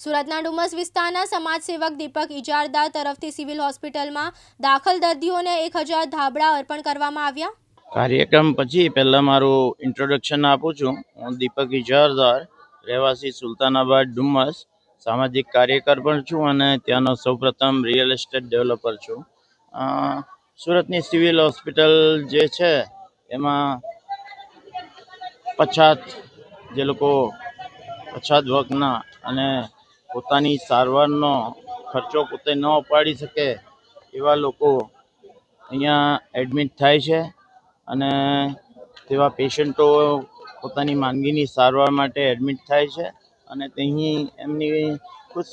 સુરતના ડુમસ વિસ્તારના સમાજસેવક દીપક ઇજારદાર તરફથી સિવિલ હોસ્પિટલમાં દાખલ દર્દીઓને એક હજાર ધાબળા અર્પણ કરવામાં આવ્યા. કાર્યક્રમ પછી પહેલાં મારું ઇન્ટ્રોડક્શન આપું છું. હું દીપક ઇજારદાર, રહેવાસી સુલતાનાબાદ ડુમસ, સામાજિક કાર્યકર પણ છું અને ત્યાંનો સૌપ્રથમ રિયલ એસ્ટેટ ડેવલપર છું. સુરતની સિવિલ હોસ્પિટલ જે છે, એમાં પછાત જે લોકો, પછાત વર્ગના અને પોતાની સારવારનો ખર્ચો પોતે ન ઉપાડી શકે એવા લોકો અહીંયા એડમિટ થાય છે અને તેવા પેશન્ટો પોતાની માંદગીની સારવાર માટે એડમિટ થાય છે અને અહીં એમની ખૂબ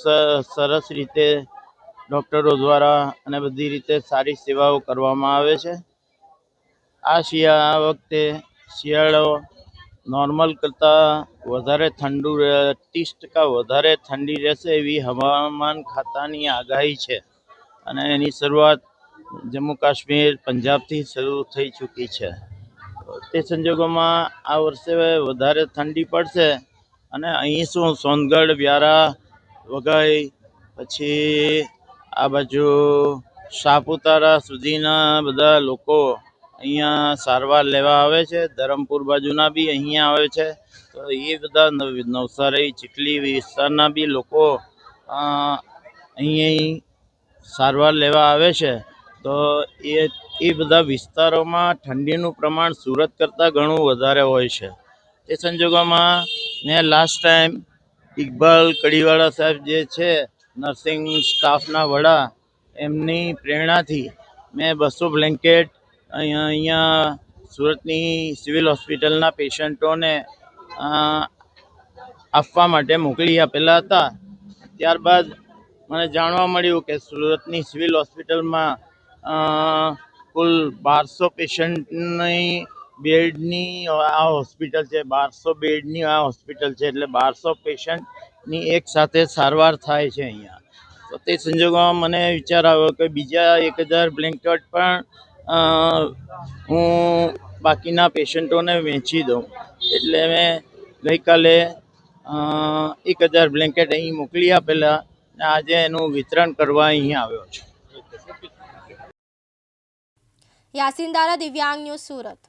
સરસ રીતે ડૉક્ટરો દ્વારા અને બધી રીતે સારી સેવાઓ કરવામાં આવે છે. આ શિયા વખતે શિયાળો નોર્મલ કરતાં વધારે ઠંડુ ત્રીસ ટકા વધારે ઠંડી રહેશે એવી હવામાન ખાતાની આગાહી છે. અને એની શરૂઆત જમ્મુ કાશ્મીર, પંજાબથી શરૂ થઈ ચૂકી છે. તે સંજોગોમાં આ વર્ષે વધારે ઠંડી પડશે અને અહીં શું સોનગઢ, વ્યારા, વઘઈ, પછી આ બાજુ સાપુતારા સુધીના બધા લોકો અહીંયા સારવાર લેવા આવે છે, ધરમપુર બાજુના બી અહીંયા આવે છે. તો એ બધા નવ- નવસારી, ચીખલી વિસ્તારના બી લોકો અહીંયા સારવાર લેવા આવે છે. તો એ એ બધા વિસ્તારોમાં ઠંડીનું પ્રમાણ સુરત કરતાં ઘણું વધારે હોય છે. એ સંજોગોમાં મેં લાસ્ટ ટાઈમ ઇકબાલ કડીવાળા સાહેબ જે છે નર્સિંગ સ્ટાફના વડા, એમની પ્રેરણાથી મેં બસો બ્લેન્કેટ અહીંયા સુરતની સિવિલ હોસ્પિટલના પેશન્ટોને આપવા માટે મોકલી આપેલા હતા. ત્યારબાદ મને જાણવા મળ્યું કે સુરતની સિવિલ હોસ્પિટલમાં કુલ બારસો પેશન્ટની બેડની આ હોસ્પિટલ છે, બારસો બેડની આ હોસ્પિટલ છે, એટલે બારસો પેશન્ટની એક સાથે સારવાર થાય છે અહીંયા. તો તે સંજોગોમાં મને વિચાર આવ્યો કે બીજા એક હજાર બ્લેન્કેટ પણ હું બાકીના પેશન્ટોને વેચી દઉં. એટલે મેં ગઈકાલે એક હજાર બ્લેન્કેટ અહીં મોકલી આપેલા અને આજે એનું વિતરણ કરવા અહીં આવ્યો છું. યાસીન દારા, દિવ્યાંગ ન્યૂઝ સુરત.